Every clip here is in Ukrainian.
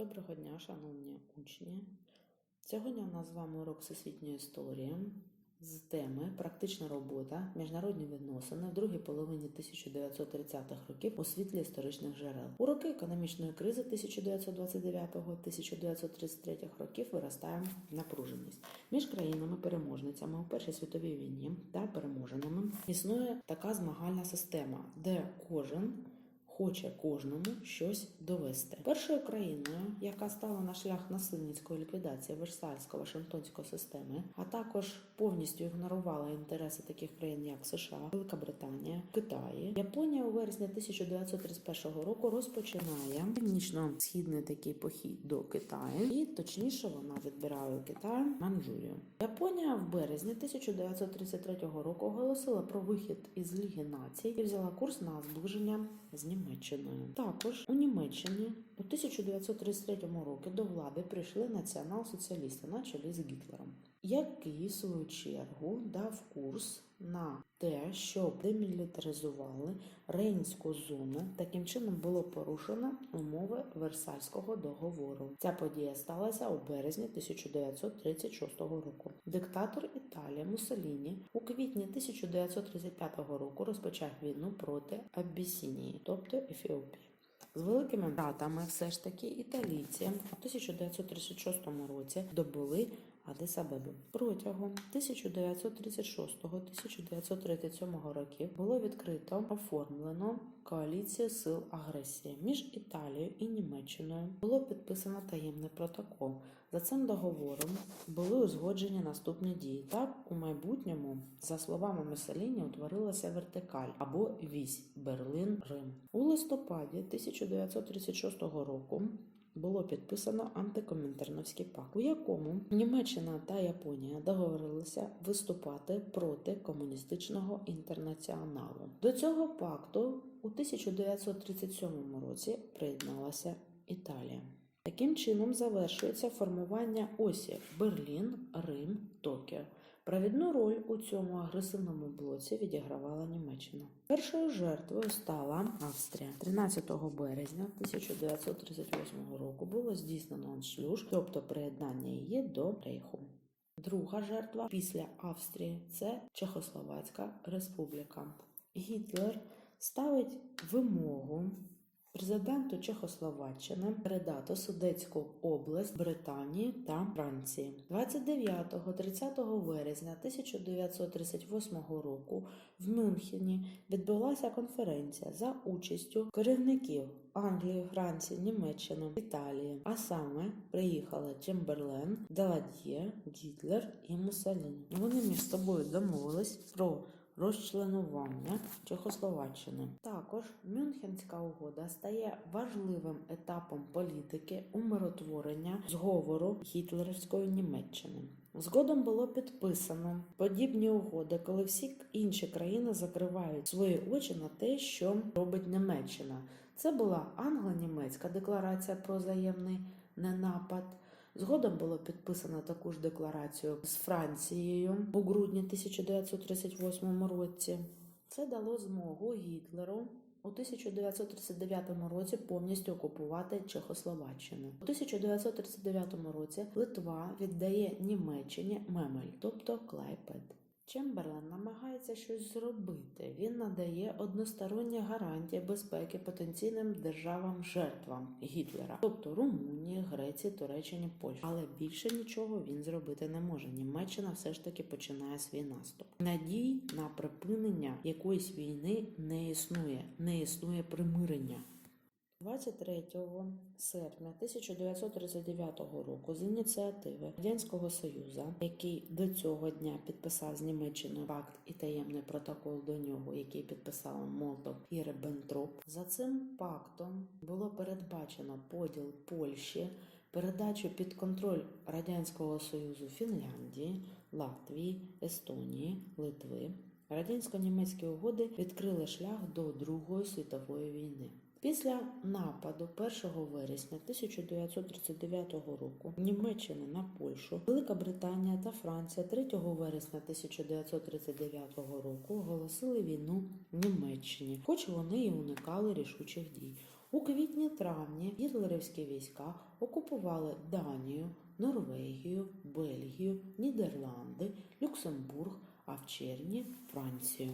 Доброго дня, шановні учні. Сьогодні у нас з вами урок всесвітньої історії з теми Практична робота, міжнародні відносини в другій половині 1930-х років у світлі історичних джерел. У роки економічної кризи 1929-1933 років виростає напруженість між країнами-переможницями у Першій світовій війні та переможеними існує така змагальна система, де кожен хоче кожному щось довести. Першою країною, яка стала на шлях насильницької ліквідації Версальсько-Вашингтонської системи, а також повністю ігнорувала інтереси таких країн, як США, Велика Британія, Китай, Японія у вересні 1931 року розпочинає північно-східний такий похід до Китаю, і точніше вона відбирає у Китаю Манчжурію. Японія в березні 1933 року оголосила про вихід із Ліги націй і взяла курс на зближення з Німеччиною. Також у Німеччині у 1933 році до влади прийшли націонал-соціалісти на чолі з Гітлером, який в свою чергу дав курс на те, щоб демілітаризували Рейнську зону. Таким чином було порушено умови Версальського договору. Ця подія сталася у березні 1936 року. Диктатор Італії Муссоліні у квітні 1935 року розпочав війну проти Абісінії, тобто Ефіопії. З великими братами все ж таки італійці у 1936 році добули Адис-Абебу. Протягом 1936-1937 років було відкрито оформлено коаліцію сил агресії між Італією і Німеччиною. Було підписано таємний протокол. За цим договором були узгоджені наступні дії. Так, у майбутньому, за словами Муссоліні, утворилася вертикаль або вісь Берлин-Рим. У листопаді 1936 року було підписано антикомінтерновський пакт, у якому Німеччина та Японія договорилися виступати проти комуністичного інтернаціоналу. До цього пакту у 1937 році приєдналася Італія. Таким чином завершується формування осі Берлін, Рим, Токіо. Провідну роль у цьому агресивному блоці відігравала Німеччина. Першою жертвою стала Австрія. 13 березня 1938 року було здійснено аншлюж, тобто приєднання її до Рейху. Друга жертва після Австрії це Чехословацька Республіка. Гітлер ставить вимогу президенту Чехословаччини передати Судетську область Британії та Франції 29-30 вересня 1938 року в Мюнхені відбулася конференція за участю керівників Англії, Франції, Німеччини, Італії. А саме приїхали Чемберлен, Даладьє, Гітлер і Муссоліні. Вони між собою домовились про розчленування Чехословаччини. Також Мюнхенська угода стає важливим етапом політики умиротворення зговору гітлерівської Німеччини. Згодом було підписано подібні угоди, коли всі інші країни закривають свої очі на те, що робить Німеччина. Це була англо-німецька декларація про взаємний ненапад. Згодом було підписано таку ж декларацію з Францією у грудні 1938 році. Це дало змогу Гітлеру у 1939 році повністю окупувати Чехословаччину. У 1939 році Литва віддає Німеччині Мемель, тобто Клайпед. Чемберлен намагається щось зробити. Він надає односторонні гарантії безпеки потенційним державам-жертвам Гітлера, тобто Румунії, Греції, Туреччині, Польщі. Але більше нічого він зробити не може. Німеччина все ж таки починає свій наступ. Надій на припинення якоїсь війни не існує, не існує примирення. 23 серпня 1939 року з ініціативи Радянського Союзу, який до цього дня підписав з Німеччиною пакт і таємний протокол до нього, який підписали Молотов і Риббентроп, за цим пактом було передбачено поділ Польщі, передачу під контроль Радянського Союзу Фінляндії, Латвії, Естонії, Литви. Радянсько-німецькі угоди відкрили шлях до Другої світової війни. Після нападу 1 вересня 1939 року Німеччини на Польщу, Велика Британія та Франція 3 вересня 1939 року оголосили війну Німеччині, хоч вони і уникали рішучих дій. У квітні-травні гітлерівські війська окупували Данію, Норвегію, Бельгію, Нідерланди, Люксембург, а в червні Францію.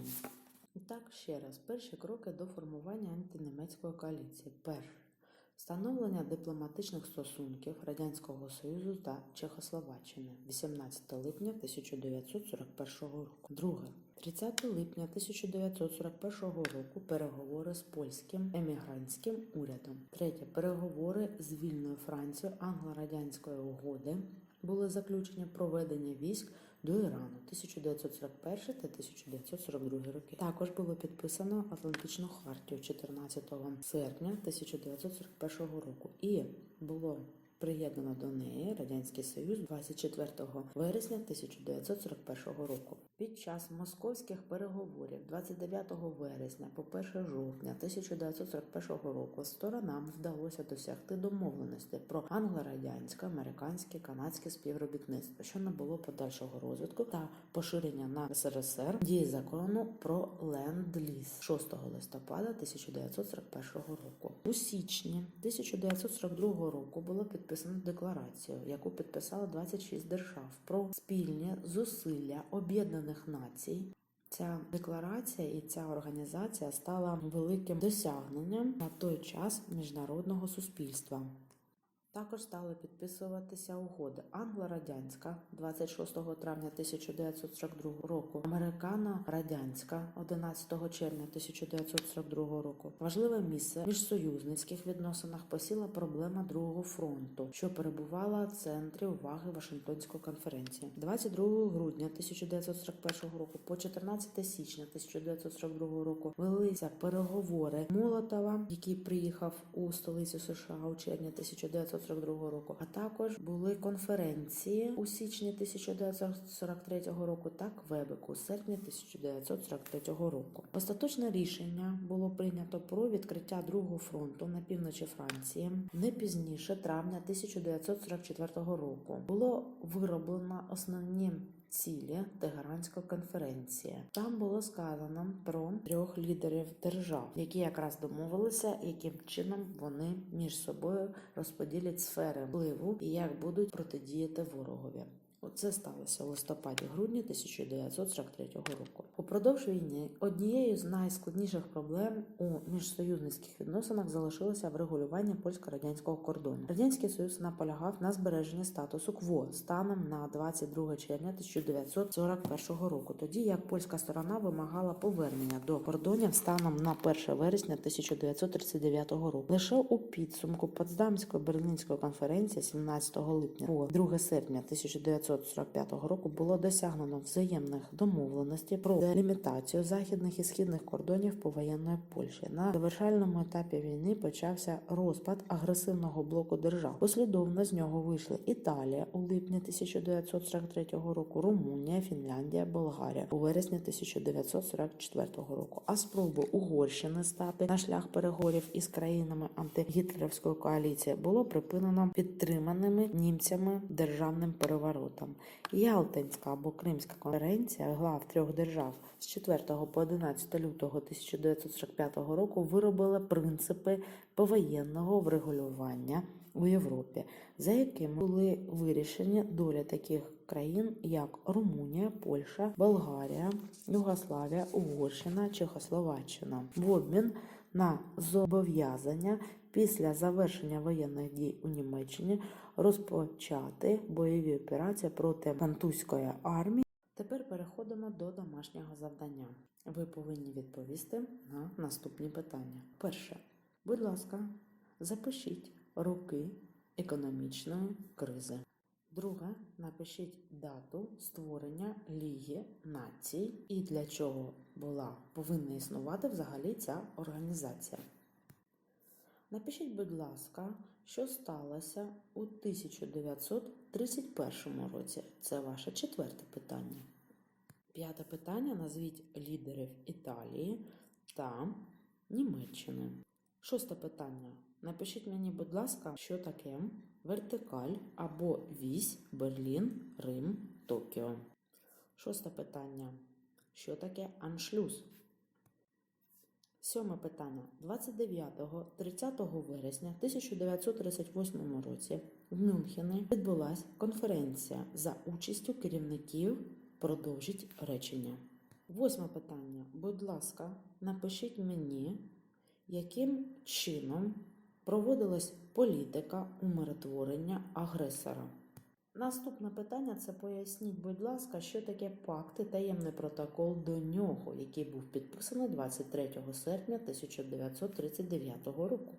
Так, ще раз, перші кроки до формування антинемецької коаліції. Перше. Встановлення дипломатичних стосунків Радянського Союзу та Чехословаччини 18 липня 1941 року. Друге. 30 липня 1941 року переговори з польським емігрантським урядом. Третє. Переговори з вільною Францією англо-радянської угоди були заключені проведення військ до Ірану 1941 та 1942 роки. Також було підписано Атлантичну хартію 14 серпня 1941 року і було приєднано до неї Радянський Союз 24 вересня 1941 року. Під час московських переговорів 29 вересня по 1 жовтня 1941 року сторонам вдалося досягти домовленості про англо-радянське, американське, канадське співробітництво, що не було подальшого розвитку та поширення на СРСР дії закону про ленд-ліз 6 листопада 1941 року. У січні 1942 року було підписано декларацію, яку підписало 26 держав про спільні зусилля об'єднаних націй. Ця декларація і ця організація стала великим досягненням на той час міжнародного суспільства. Також стали підписуватися угоди англо-радянська 26 травня 1942 року, американо-радянська 11 червня 1942 року. Важливе місце в міжсоюзницьких відносинах посіла проблема другого фронту, що перебувала в центрі уваги Вашингтонської конференції. 22 грудня 1941 року по 14 січня 1942 року велися переговори Молотова, який приїхав у столицю США у червні 1942 року, а також були конференції у січні 1943 року та Квебеку у серпні 1943 року. Остаточне рішення було прийнято про відкриття другого фронту на півночі Франції не пізніше травня 1944 року. Було вироблено основні цілі Тегеранська конференція. Там було сказано про трьох лідерів держав, які якраз домовилися, яким чином вони між собою розподілять сфери впливу і як будуть протидіяти ворогові. Оце сталося у листопаді-грудні 1943 року. Упродовж війни однією з найскладніших проблем у міжсоюзницьких відносинах залишилося врегулювання польсько-радянського кордону. Радянський Союз наполягав на збереженні статусу КВО станом на 22 червня 1941 року, тоді як польська сторона вимагала повернення до кордонів станом на 1 вересня 1939 року. Лише у підсумку Потсдамської берлінської конференції 17 липня по 2 серпня 1945 року було досягнено взаємних домовленостей про делімітацію західних і східних кордонів повоєнної Польщі. На завершальному етапі війни почався розпад агресивного блоку держав. Послідовно з нього вийшли Італія у липні 1943 року, Румунія, Фінляндія, Болгарія у вересні 1944 року. А спроби Угорщини стати на шлях переговорів із країнами антигітлерівської коаліції було припинено підтриманими німцями державним переворотом. Ялтинська або Кримська конференція глав трьох держав з 4 по 11 лютого 1945 року виробила принципи повоєнного врегулювання у Європі, за якими були вирішені доля таких країн, як Румунія, Польща, Болгарія, Югославія, Угорщина, Чехословаччина, в обмін на зобов'язання після завершення воєнних дій у Німеччині розпочати бойові операції проти французької армії. Тепер переходимо до домашнього завдання. Ви повинні відповісти на наступні питання. Перше, будь ласка, запишіть роки економічної кризи. Друге, напишіть дату створення Ліги націй і для чого була повинна існувати взагалі ця організація. Напишіть, будь ласка, що сталося у 1931 році. Це ваше четверте питання. П'яте питання: назвіть лідерів Італії та Німеччини. Шосте питання. Напишіть мені, будь ласка, що таке вертикаль або вісь Берлін, Рим, Токіо. Шосте питання. Що таке аншлюз? Сьоме питання. 29-30 вересня 1938 році в Мюнхені відбулася конференція за участю керівників Продовжіть речення. Восьме питання. Будь ласка, напишіть мені, яким чином проводилась політика умиротворення агресора. Наступне питання це поясніть, будь ласка, що таке пакт і таємний протокол до нього, який був підписаний 23 серпня 1939 року.